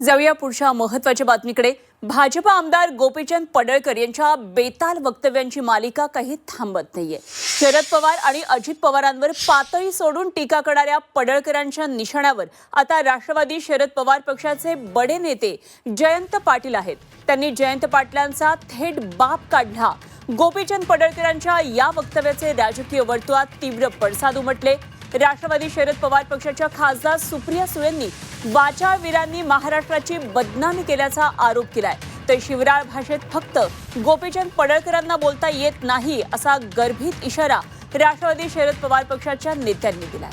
जाऊया पुढच्या महत्त्वाच्या बातमीकडे. भाजपा आमदार गोपीचंद पडळकर यांच्या बेताल वक्तव्यांची मालिका काही थांबत नाहीये. शरद पवार आणि अजित पवारांवर पातळी सोडून टीका करणाऱ्या पडळकरांच्या निशाण्यावर आता राष्ट्रवादी शरद पवार पक्षाचे बडे नेते जयंत पाटील आहेत. त्यांनी जयंत पाटलांचा थेट बाप काढला. गोपीचंद पडळकरांच्या या वक्तव्याचे राजकीय वर्तुळात तीव्र पडसाद उमटले. राष्ट्रवादी शरद पवार पक्षाच्या खासदार सुप्रिया सुळेंनी वाचाळवीरांनी महाराष्ट्राची बदनामी केल्याचा आरोप केलाय. तर शिवराळ भाषेत फक्त गोपीचंद पडळकरांना बोलता येत नाही असा गर्भित इशारा राष्ट्रवादी शरद पवार पक्षाच्या नेत्यांनी दिलाय.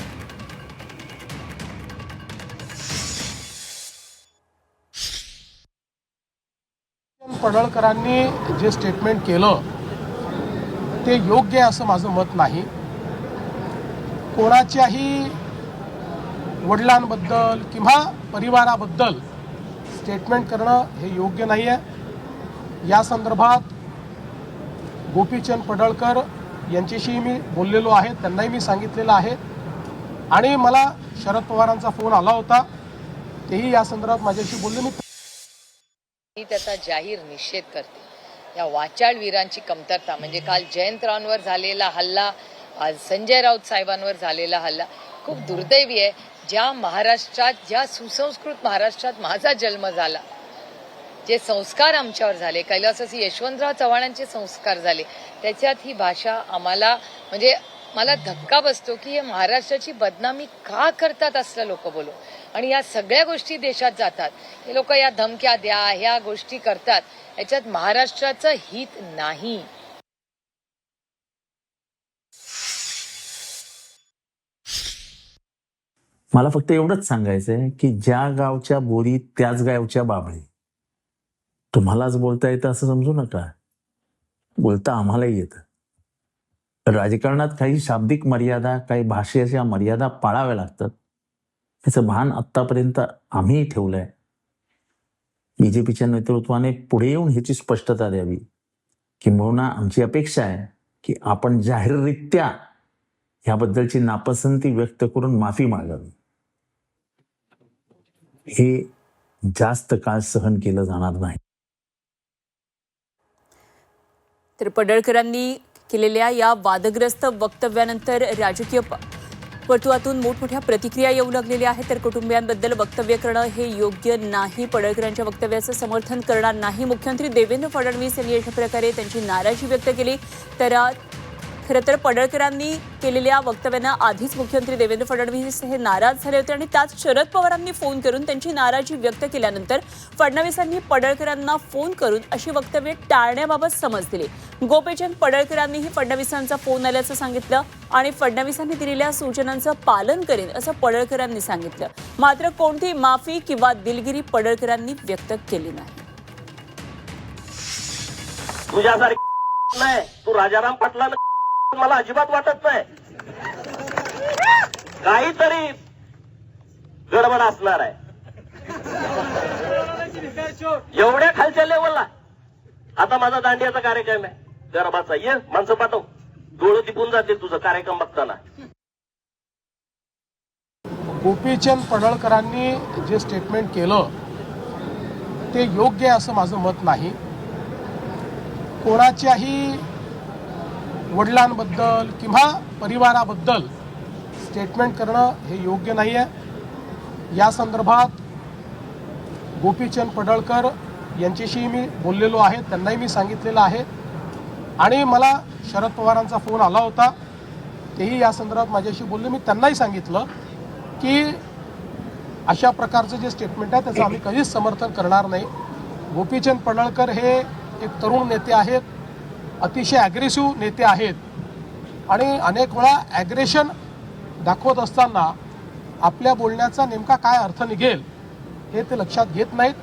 पडळकरांनी जे स्टेटमेंट केलं ते योग्य आहे असं माझं मत नाही. कोणाच्याही वडिलांबद्दल किंवा परिवाराबद्दल स्टेटमेंट करणं हे योग्य नाही आहे या संदर्भात गोपीचंद पडळकर यांच्याशी मी बोललेलो आहे त्यांनाही मी सांगितलेलं आहे. आणि मला शरद पवारांचा फोन आला होता तेही या संदर्भात माझ्याशी बोलले मी. मी त्याचा जाहीर निषेध करते. या वाचाळ वीरांची कमतरता म्हणजे काल जयंतरावांवर झालेला हल्ला आज संजय राऊत साहेबांवर झालेला हल्ला खूप दुर्दैवी आहे. ज्या महाराष्ट्रात ज्या सुसंस्कृत महाराष्ट्रात माझा जन्म झाला जे संस्कार आमच्यावर झाले कैलासासी यशवंतराव चव्हाणांचे संस्कार झाले त्याच्यात ही भाषा आम्हाला म्हणजे मला धक्का बसतो की हे महाराष्ट्राची बदनामी का करतात असलं लोक बोलू आणि या सगळ्या गोष्टी देशात जातात. हे लोक या धमक्या द्या ह्या गोष्टी करतात. याच्यात महाराष्ट्राचं हित नाही. मला फक्त एवढंच सांगायचं आहे की ज्या गावच्या बोरी त्याच गावच्या बाबळी. तुम्हालाच बोलता येतं असं समजू नका. बोलता आम्हालाही येतं. राजकारणात काही शाब्दिक मर्यादा काही भाषेच्या मर्यादा पाळाव्या लागतात. याचं भान आत्तापर्यंत आम्हीही ठेवलंय. बीजेपीच्या नेतृत्वाने पुढे येऊन ह्याची स्पष्टता द्यावी. किंबहुना आमची अपेक्षा आहे की आपण जाहीररित्या ह्याबद्दलची नापसंती व्यक्त करून माफी मागावी. हे जास्त काळ सहन केलं जाणार नाही. तर पडळकरांनी केलेल्या या वादग्रस्त वक्तव्यानंतर राजकीय प- वर्तुळातून मोठमोठ्या प्रतिक्रिया येऊ लागलेल्या आहेत. तर कुटुंबियांबद्दल वक्तव्य करणं हे योग्य नाही. पडळकरांच्या वक्तव्याचं समर्थन करणार नाही. मुख्यमंत्री देवेंद्र फडणवीस यांनी अशा प्रकारे त्यांची नाराजी व्यक्त केली. तर खरं तर पडळकरांनी केलेल्या वक्तव्यांना आधीच मुख्यमंत्री देवेंद्र फडणवीस हे नाराज झाले होते आणि त्यात शरद पवारांनी फोन करून त्यांची नाराजी व्यक्त केल्यानंतर फडणवीसांनी पडळकरांना फोन करून अशी वक्तव्य टाळण्याबाबत समज दिली. गोपीचंद पडळकरांनीही फडणवीसांचा फोन आल्याचं सांगितलं आणि फडणवीसांनी दिलेल्या सूचनांचं पालन करेन असं पडळकरांनी सांगितलं. मात्र कोणती माफी किंवा दिलगिरी पडळकरांनी व्यक्त केली नाही. तुझ्यासारखी नाही. तू राजाराम पाटला मला अजिबात वाटत नाही. काहीतरी गडबड असणार आहे. एवढ्या खालच्या लेवलला आता माझा दांडियाचा कार्यक्रम आहे. गरबाचा. ये माणसं पाठव. डोळं तिपून जातील तुझं कार्यक्रम बघताना. गोपीचंद पडळकरांनी जे स्टेटमेंट केलं ते योग्य असं माझं मत नाही. कोणाच्याही वडिलांबद्दल किंवा परिवाराबद्दल स्टेटमेंट करणं हे योग्य नाही आहे या संदर्भात गोपीचंद पडळकर यांच्याशी मी बोललेलो आहे त्यांनाही मी सांगितलेलं आहे. आणि मला शरद पवारांचा फोन आला होता तेही या संदर्भात माझ्याशी बोलले. मी त्यांनाही सांगितलं की अशा प्रकारचं जे स्टेटमेंट आहे त्याचं आम्ही कधीच समर्थन करणार नाही. गोपीचंद पडळकर हे एक तरुण नेते आहेत. अतिशय ॲग्रेसिव्ह नेते आहेत. आणि अनेक वेळा ॲग्रेशन दाखवत असताना आपल्या बोलण्याचा नेमका काय अर्थ निघेल हे ते लक्षात घेत नाहीत.